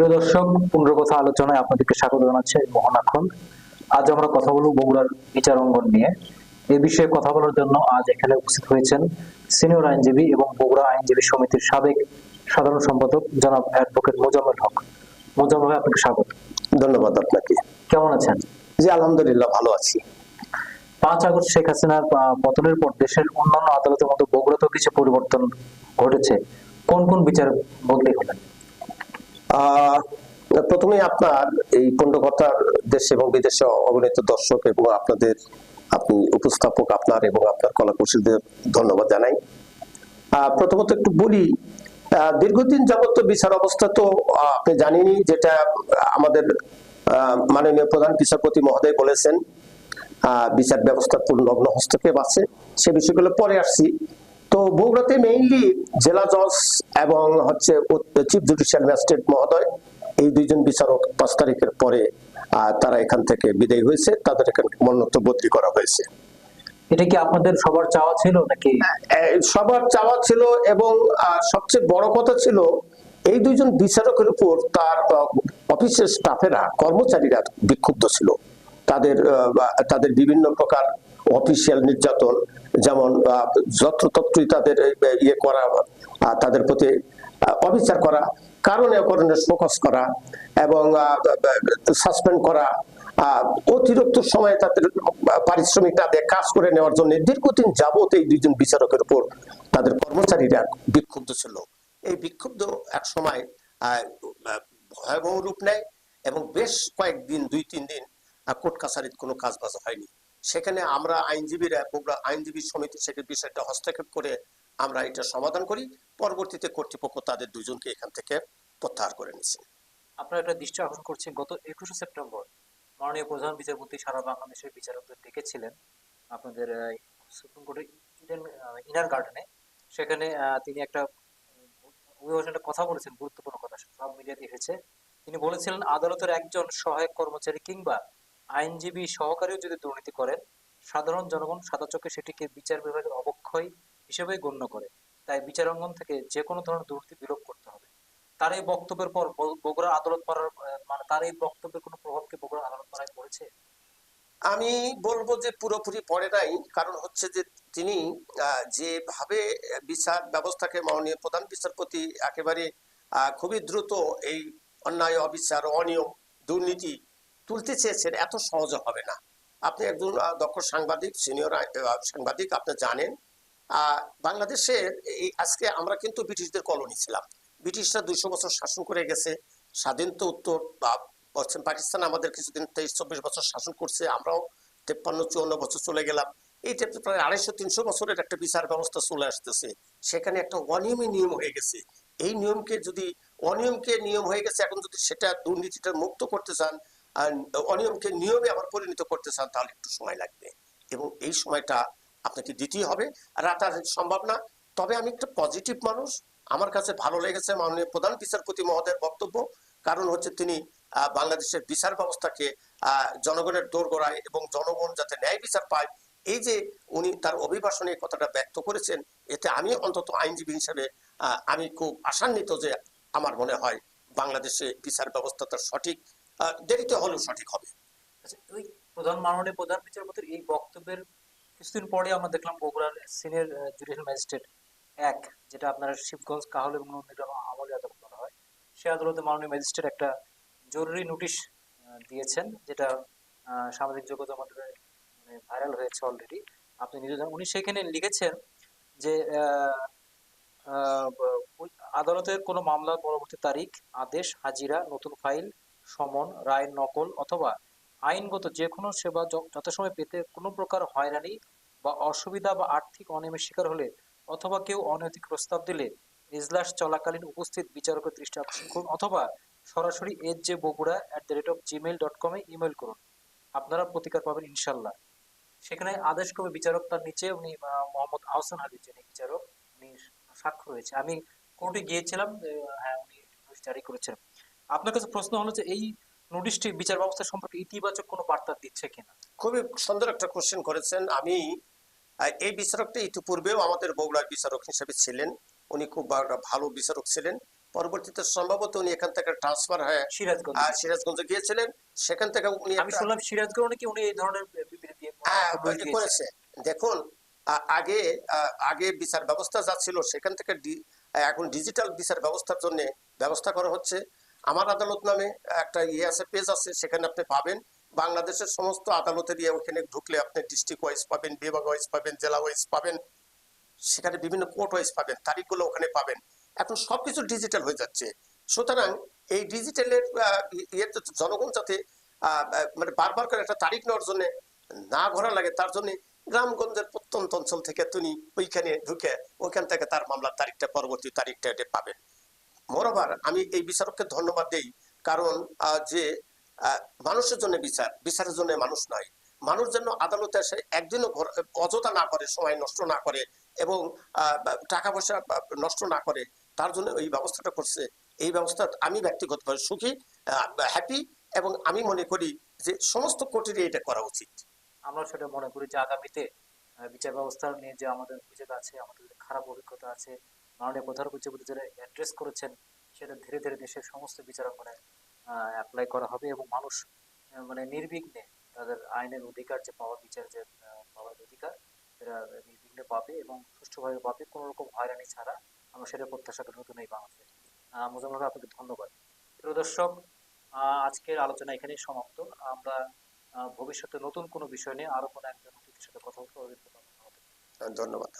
প্রিয় দর্শক পুনর্কথা আলোচনায় আপনাদেরকে স্বাগত জানাচ্ছি আজ আমরা কথা বলব বগুড়ার নিয়ে। এ বিষয়ে কথা বলার জন্য আজ এখানে উপস্থিত হয়েছেন সিনিয়র আইনজীবী এবং বগুড়া আইনজীবী সমিতির সাবেক সাধারণ সম্পাদক জনাব অ্যাডভোকেট মোজাম্মেল হক। মোজাম্মেল ভাই আপনাকে স্বাগত। ধন্যবাদ আপনাকে। কেমন আছেন? জি আলহামদুলিল্লাহ ভালো আছি। পাঁচ আগস্ট শেখ হাসিনার পতনের পর দেশের অন্যান্য আদালতের মতো বগুড়াতেও কিছু পরিবর্তন ঘটেছে। কোন কোন বিচার বদলি হলেন প্রথমে আপনার এই পণ্যকথার দেশ এবং বিদেশে অগণিত দর্শক এবং আপনাদের, আপনি উপস্থাপক আপনার এবং আপনার কলাকুশলীদের ধন্যবাদ জানাই। প্রথমত একটু বলি দীর্ঘদিন যাবত বিচার অবস্থা তো আপনি জানেনই যেটা আমাদের মাননীয় প্রধান বিচারপতি মহোদয় বলেছেন বিচার ব্যবস্থার পূর্ণগ্ন হস্তক্ষেপ আছে, সে বিষয়গুলো পরে আসছি। তো বগুড়াতে মেইনলি জেলা জজ এবং হচ্ছে চিফ জুডিশিয়াল ম্যাজিস্ট্রেট মহোদয় এই দুইজন বিচারক পাঁচ তারিখের পরে তারা এখান থেকে বিদায় হয়েছে। তাদের এখানে মনোনীত বদলি করা হয়েছে। এটা কি আপনাদের সবার চাওয়া ছিল নাকি? সবার চাওয়া ছিল এবং সবচেয়ে বড় কথা ছিল এই দুইজন বিচারকের উপর তার অফিসের স্টাফেরা কর্মচারীরা বিক্ষুব্ধ ছিল। তাদের তাদের বিভিন্ন প্রকার অফিসিয়াল নির্যাতন, যেমন যত্রতত্রই তাদের ইয়ে করা তাদের প্রতি অবিচার করা, কারণে অকারণে ফোকাস করা এবং সাসপেন্ড করা অতিরিক্ত সময় তাদের পারিশ্রমিক দিয়ে কাজ করে নেওয়ার জন্য দীর্ঘদিন যাবত এই দুইজন বিচারকের উপর তাদের কর্মচারীরা বিক্ষুব্ধ ছিল। এই বিক্ষুব্ধ এক সময় ভয়াবহ রূপ নেয় এবং বেশ কয়েকদিন, দুই, তিন দিন কোর্ট কাছারির কোনো কাজ বাজ হয়নি। সেখানে আমরা আইনজীবীরা বগুড়া আইনজীবী সমিতি সেটি বিষয়টা হস্তক্ষেপ করে আমরা এটা সমাধান করি। পরবর্তীতে কর্তৃপক্ষ তাদের দুজনকে এখান থেকে প্রত্যাহার করে নিয়েছে আপনারা একটা দৃষ্টি আকর্ষণ করছেন, গত একুশে সেপ্টেম্বর মাননীয় প্রধান বিচারপতি সারা বাংলাদেশের বিচারকদের ডেকেছিলেন আপনাদের সুপ্রিম কোর্টের ইডেন ইনার গার্ডেনে সেখানে তিনি একটা অভিভাষণে কথা বলেছেন, গুরুত্বপূর্ণ কথা, সব মিডিয়াতে এসেছে। তিনি বলেছিলেন, আদালতের একজন সহায়ক কর্মচারী কিংবা আইনজীবী সহকারীও যদি দুর্নীতি করেন, সাধারণ জনগণ সাদা চোখে সেটিকে বিচার বিভাগের অবক্ষয় হিসেবে গণ্য করে। তাই বিচারাঙ্গন থেকে যে কোনো ধরনের দুর্নীতি বিলোপ করতে হবে। তার এই বক্তব্যের পর বগ- বগুড়া আদালত পাড়ার মানে তার এই বক্তব্যের কোনো প্রভাব কি বগুড়া আদালত পাড়ায় পড়েছে? আমি বলব যে পুরোপুরি পড়ে নাই। কারণ হচ্ছে যে তিনি যেভাবে বিচার ব্যবস্থাকে মাননীয় প্রধান বিচারপতি একেবারে খুবই দ্রুত এই অন্যায়, অবিচার, অনিয়ম, দুর্নীতি তুলতে চেয়েছেন এত সহজে হবে না। আপনি একজন দক্ষ সাংবাদিক সিনিয়র সাংবাদিক আপনি জানেন। আহ, বাংলাদেশের এই আজকে আমরা কিন্তু ব্রিটিশদের কলোনি ছিলাম। ব্রিটিশরা দুইশো বছর শাসন করে গেছে স্বাধীন তো উত্তর বা পশ্চিম পাকিস্তান আমাদের কিছুদিন তেইশ চব্বিশ বছর শাসন করছে আমরাও তেপ্পান্ন চুয়ান্ন বছর চলে গেলাম। এই টাইপে প্রায় আড়াইশো তিনশো বছরের একটা বিচার ব্যবস্থা চলে আসতেছে সেখানে একটা অনিয়মই নিয়ম হয়ে গেছে। এই নিয়মকে যদি অনিয়মকে নিয়ম হয়ে গেছে এখন যদি সেটা দুর্নীতিটা মুক্ত করতে চান অনিয়মকে নিয়মে আবার পরিণত করতে চান তাহলে একটু সময় লাগবে। এবং এই সময়টা আপনাকে দিতেই হবে। রাতারাতি সম্ভব না। তবে আমি একটা পজিটিভ মানুষ। আমার কাছে ভালো লেগেছে মাননীয় প্রধান বিচারপতি মহোদয়ের বক্তব্য। কারণ হচ্ছে তিনি বাংলাদেশের বিচার ব্যবস্থাকে জনগণের দোরগোড়ায় এবং জনগণ যাতে ন্যায় বিচার পায় এই যে উনি তার অভিভাষণে কথাটা ব্যক্ত করেছেন এতে আমি অন্তত আইনজীবী হিসেবে আমি খুব আশান্বিত যে আমার মনে হয় বাংলাদেশে বিচার ব্যবস্থাটা সঠিক আহ, দেরিতে হলেও সঠিক হবে। আচ্ছা ওই প্রধান মাননীয় প্রধান বিচারপতির এই বক্তব্যের কিছুদিন পরে আমরা দেখলাম বগুড়ার সিনিয়র জুডিশিয়াল ম্যাজিস্ট্রেট এক, যেটা আপনার শিবগঞ্জ, কাহল এবং নন্দীগ্রাম আমলি আদালত বলা হয়। সে আদালতে মাননীয় ম্যাজিস্ট্রেট একটা জরুরি নোটিশ দিয়েছেন, যেটা সামাজিক যোগাযোগ মাধ্যমে মানে ভাইরাল হয়েছে অলরেডি। আপনি নিজে জানেন, উনি সেখানে লিখেছেন যে আদালতের কোনো মামলার পরবর্তী তারিখ, আদেশ, হাজিরা, নতুন ফাইল সমন রায়ের নকল অথবা আইনগত যে কোনো সেবা যথাসময়ে পেতে কোনো প্রকার হয়রানি বা অসুবিধা বা আর্থিক অনিয়মের শিকার হলে অথবা কেউ অনৈতিক প্রস্তাব দিলে এজলাস চলাকালীন উপস্থিত বিচারকের দৃষ্টি আকর্ষণ করুন অথবা সরাসরি H J Bogura at the rate of Gmail dot কমে ইমেল করুন। আপনারা প্রতিকার পাবেন ইনশাল্লাহ। সেখানে আদেশ কবে বিচারক তার নিচে, উনি মোহাম্মদ আহসান আলী যিনি বিচারক উনি স্বাক্ষর রয়েছে। আমি কোর্টে গিয়েছিলাম হ্যাঁ উনি জারি করেছেন। আপনার কাছে প্রশ্ন হলো যে এই নোটিশটি বিচার ব্যবস্থা সম্পর্কে ইতিবাচক কোনো বার্তা দিচ্ছে কিনা খুবই সুন্দর একটা কোশ্চেন করেছেন আমি এই বিচারকটা ইতিপূর্বেও আমাদের বগুড়ার বিচারক হিসেবে ছিলেন উনি খুব ভালো বিচারক ছিলেন পরবর্তীতে সম্ভবত উনি এখান থেকে ট্রান্সফার হয়ে সিরাজগঞ্জ সিরাজগঞ্জে গিয়েছিলেন সেখান থেকে উনি আমি শুনলাম সিরাজগঞ্জ নাকি উনি এই ধরনের বিবৃতি হ্যাঁ করেছে দেখুন আগে আগে বিচার ব্যবস্থা যা ছিল সেখান থেকে এখন ডিজিটাল বিচার ব্যবস্থার জন্য ব্যবস্থা করা হচ্ছে আমার আদালত নামে একটা ইয়ে আছে, পেজ আছে, সেখানে আপনি পাবেন। বাংলাদেশের সমস্ত আদালতের ইয়ে ওখানে ঢুকলে আপনি ডিস্ট্রিক্ট ওয়াইজ পাবেন, বিভাগ ওয়াইজ পাবেন, জেলা ওয়াইজ পাবেন। সেখানে বিভিন্ন কোর্ট ওয়াইজ পাবেন, তারিখগুলো ওখানে পাবেন। এখন সবকিছু ডিজিটাল হয়ে যাচ্ছে। সুতরাং এই ডিজিটালের ইয়েতে জনগণ যাতে মানে বারবার করে একটা তারিখ নেওয়ার জন্য না ঘোরা লাগে, তার জন্য গ্রামগঞ্জের প্রত্যন্ত অঞ্চল থেকে তিনি ওইখানে ঢুকে ওইখান থেকে তার মামলার তারিখটা, পরবর্তী তারিখটা এটা পাবেন। মোরোবার আমি এই বিচারককে ধন্যবাদ দেই, কারণ যে মানুষের জন্য বিচার, বিচারের জন্য মানুষ নয়। মানুষ যেন আদালতে এসে একদিনও অযথা না করে, সময় নষ্ট না করে এবং টাকা পয়সা নষ্ট না করে, তার জন্য এই ব্যবস্থাটা করছে। এই ব্যবস্থা আমি ব্যক্তিগতভাবে সুখী হ্যাপি এবং আমি মনে করি যে, সমস্ত কোর্টেরই এটা করা উচিত। আমরা সেটা মনে করি যে, আগামীতে বিচার ব্যবস্থা নিয়ে যে আমাদের অভিযোগ আছে, আমাদের খারাপ অভিজ্ঞতা আছে মাননীয় প্রধান বিচারপতি যারা অ্যাড্রেস করেছেন সেটা ধীরে ধীরে দেশের সমস্ত বিচারকনে অ্যাপ্লাই করা হবে এবং মানুষ মানে নির্বিঘ্নে তাদের আইনের অধিকার যে পাওয়া বিচার যে পাওয়ার অধিকার সেটা নির্বিঘ্নে পাবে এবং সুষ্ঠুভাবে পাবে। কোনো রকম হয়রানি ছাড়া আমরা সেটা প্রত্যাশা করি নতুন এই বাংলাদেশে ভাই, আপনাকে ধন্যবাদ। প্রিয় দর্শক আজকের আলোচনা এখানেই সমাপ্ত। আমরা ভবিষ্যতে নতুন কোনো বিষয় নিয়ে আরও কোনো একজন অতিথির সাথে কথা বলব। ভালো থাকবেন। ধন্যবাদ।